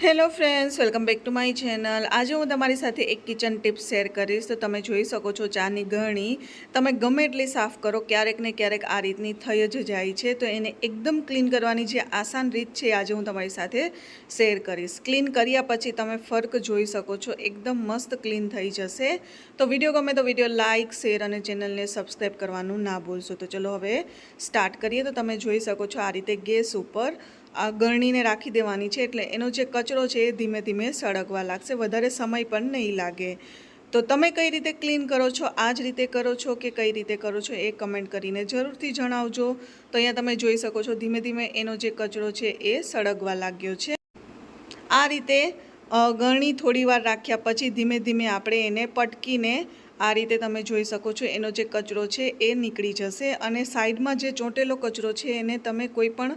Hello friends, welcome back to my channel. આજે હું તમારી સાથે એક કિચન ટિપ્સ શેર કરીશ. તો તમે જોઈ શકો છો ચાની ગરણી તમે ગમે એટલી સાફ કરો, ક્યારેક ને ક્યારેક આ રીતની થઈ જ જાય છે. તો એને એકદમ ક્લીન કરવાની જે આસાન રીત છે આજે હું તમારી સાથે શેર કરીશ. ક્લીન કર્યા પછી તમે ફર્ક જોઈ શકો છો, એકદમ મસ્ત ક્લીન થઈ જશે. તો વીડિયો ગમે તો વીડિયો લાઇક શેર અને ચેનલને સબસ્ક્રાઈબ કરવાનું ના ભૂલશો. તો ચલો હવે સ્ટાર્ટ કરીએ. તો તમે જોઈ શકો છો આ રીતે ગેસ ઉપર આ ગરણીને રાખી દેવાની છે એટલે એનો જે કચરો છે એ ધીમે ધીમે સળગવા લાગશે. વધારે સમય પણ નહીં લાગે. તો તમે કઈ રીતે ક્લીન કરો છો? આ જ રીતે કરો છો કે કઈ રીતે કરો છો એ કમેન્ટ કરીને જરૂરથી જણાવજો. તો અહીંયા તમે જોઈ શકો છો ધીમે ધીમે એનો જે કચરો છે એ સળગવા લાગ્યો છે. આ રીતે ગળણી ગરણી થોડી વાર રાખ્યા પછી ધીમે ધીમે આપણે એને પટકીને આ રીતે તમે જોઈ શકો છો એનો જે કચરો છે એ નીકળી જશે અને સાઈડમાં જે ચોંટેલો કચરો છે એને તમે કોઈ પણ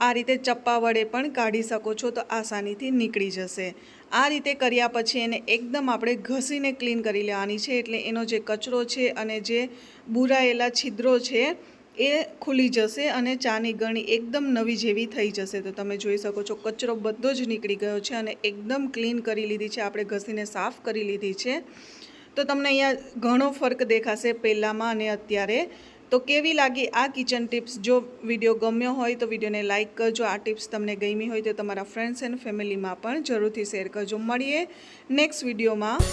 આ રીતે ચપ્પા વડે પણ કાઢી શકો છો તો આસાનીથી નીકળી જશે. આ રીતે કર્યા પછી એને એકદમ આપણે ઘસીને ક્લીન કરી લેવાની છે એટલે એનો જે કચરો છે અને જે બુરાયેલા છિદ્રો છે એ ખુલી જશે અને ચાની ગણી એકદમ નવી જેવી થઈ જશે. તો તમે જોઈ શકો છો કચરો બધો જ નીકળી ગયો છે અને એકદમ ક્લીન કરી લીધી છે. આપણે ઘસીને સાફ કરી લીધી છે. તો તમને અહીંયા ઘણો ફરક દેખાશે પહેલાંમાં અને અત્યારે. તો કેવી લાગી આ કિચન ટિપ્સ? જો વીડિયો ગમ્યો હોય તો વિડીયોને લાઇક કરજો. આ ટિપ્સ તમને ગમી હોય તો તમારા ફ્રેન્ડ્સ એન્ડ ફેમિલીમાં પણ જરૂરથી શેર કરજો. મળીએ નેક્સ્ટ વિડીયોમાં.